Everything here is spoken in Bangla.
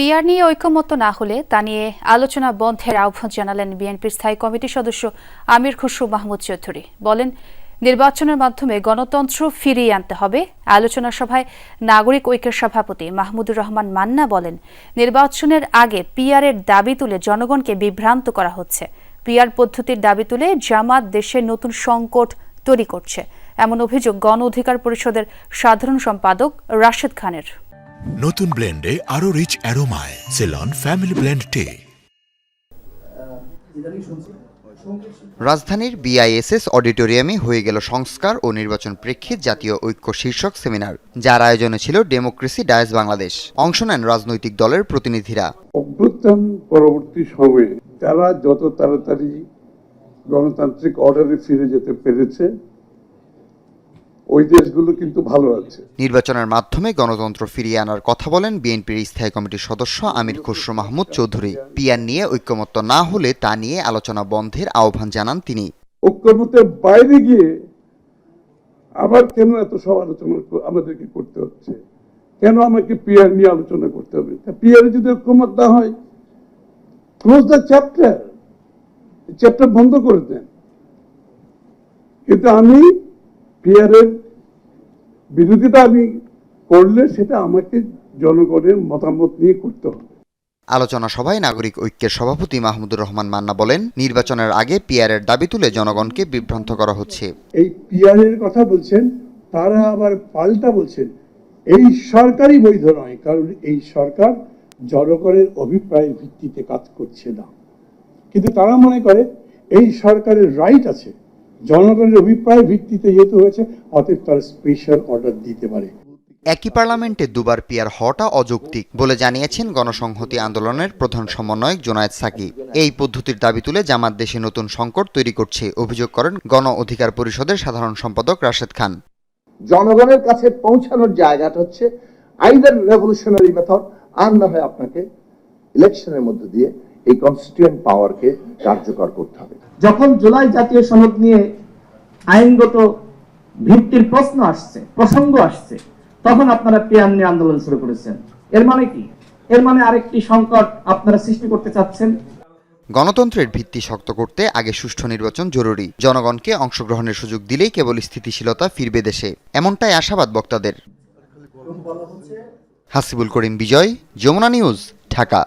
পিআর নিয়ে ঐকমত্য না হলে তা নিয়ে আলোচনা বন্ধের আহ্বান জানালেন বিএনপির স্থায়ী কমিটির সদস্য আমির খুসরু মাহমুদ চৌধুরী। বলেন, নির্বাচনের মাধ্যমে গণতন্ত্র ফিরিয়ে আনতে হবে। আলোচনা সভায় নাগরিক ঐক্যের সভাপতি মাহমুদুর রহমান মান্না বলেন, নির্বাচনের আগে পিআরের দাবি তুলে জনগণকে বিভ্রান্ত করা হচ্ছে। পিআর পদ্ধতির দাবি তুলে জামাত দেশের নতুন সংকট তৈরি করছে। এমন অভিযোগ গণ অধিকার পরিষদের সাধারণ সম্পাদক রাশেদ খানের। নতুন ব্লেন্ডে আরও রিচ অ্যারোমায় সেলন ফ্যামিলি ব্লেন্ড টে রাজধানীর বিআইএসএস অডিটোরিয়ামে হয়ে গেল সংস্কার ও নির্বাচন প্রেক্ষিত জাতীয় ঐক্য শীর্ষক সেমিনার যার আয়োজনে ছিল ডেমোক্রেসি ডায়াস বাংলাদেশ অংশ নেন রাজনৈতিক দলের প্রতিনিধিরা। অভ্যুত্থান পরবর্তী সময়ে তারা যত তাড়াতাড়ি গণতান্ত্রিক অর্ডারে ফিরে যেতে পেরেছে ওই দেশগুলো কিন্তু ভালো আছে। নির্বাচনের মাধ্যমে গণতন্ত্র ফিরিয়ে আনার কথা বলেন বিএনপির স্থায়ী কমিটির সদস্য আমির খুসরু মাহমুদ চৌধুরী। পিয়ার নিয়ে ঐক্যমত্য না হলে তা নিয়ে আলোচনা বন্ধের আহ্বান জানান তিনি। ঐক্যমতের বাইরে গিয়ে আবার কেন এত সব আলোচনা আমাদেরকে করতে হচ্ছে? কেন আমাকে পিয়ার নিয়ে আলোচনা করতে হবে? পিয়ার যদি ঐক্যমত না হয় ক্লোজ দ্য চ্যাপ্টার চ্যাপ্টার বন্ধ করে দেন। কিন্তু আমি পিয়ারের বিরোধিতা আমি করলে সেটা আমাকে জনগণের মতামত নিয়ে করতে হবে। আলোচনা সভায় নাগরিক ঐক্যের সভাপতি মাহমুদুর রহমান মান্না বলেন নির্বাচনের আগে পিয়ারের দাবি তুলে জনগণকে বিভ্রান্ত করা হচ্ছে। এই পিয়ারের কথা বলছেন তারা আবার পাল্টা বলছেন এই সরকারই বৈধ নয় কারণ এই সরকার জনগণের অভিপ্রায়ের ভিত্তিতে কাজ করছে না। কিন্তু তারা মনে করে এই সরকারের রাইট আছে। জনগণের অভিপ্রায়ের ভিত্তিতে যেহেতু হয়েছে অতএব তারা স্পেশাল অর্ডার দিতে পারে। একই পার্লামেন্টে দুবার পিয়ার হওয়াটা অযৌক্তিক বলে জানিয়েছেন গণসংহতি আন্দোলনের প্রধান সমন্বয়ক জোনায়েদ সাকি। এই পদ্ধতির দাবি তুলে জামাত দেশে নতুন সংকট তৈরি করছে অভিযোগ করেন গণ অধিকার পরিষদের সাধারণ সম্পাদক রাশেদ খান। জনগণের কাছে পৌঁছানোর জায়গাটা হচ্ছে আইদার রেভলিউশনারি মেথড আর না হয় আপনাকে ইলেকশনের মধ্যে দিয়ে এই কনস্টিটিউয়েন্ট পাওয়ারকে কার্যকর করতে হবে। যখন জুলাই জাতীয় সনদ নিয়ে আইনগত ভিত্তির প্রশ্ন আসছে প্রসঙ্গ আসছে তখন আপনারা পিয়ার নিয়ে আন্দোলন শুরু করেছেন। এর মানে কি? এর মানে আরেকটি সংকট আপনারা সৃষ্টি করতে চাচ্ছেন। গণতন্ত্রের ভিত্তি শক্ত করতে আগে সুষ্ঠু নির্বাচন জরুরি। জনগণকে অংশগ্রহণের সুযোগ দিলেই কেবল স্থিতিশীলতা ফিরবে দেশে। এমনটাই আশাবাদ বক্তাদের। হাসিবুল করিম বিজয় যমুনা নিউজ ঢাকা।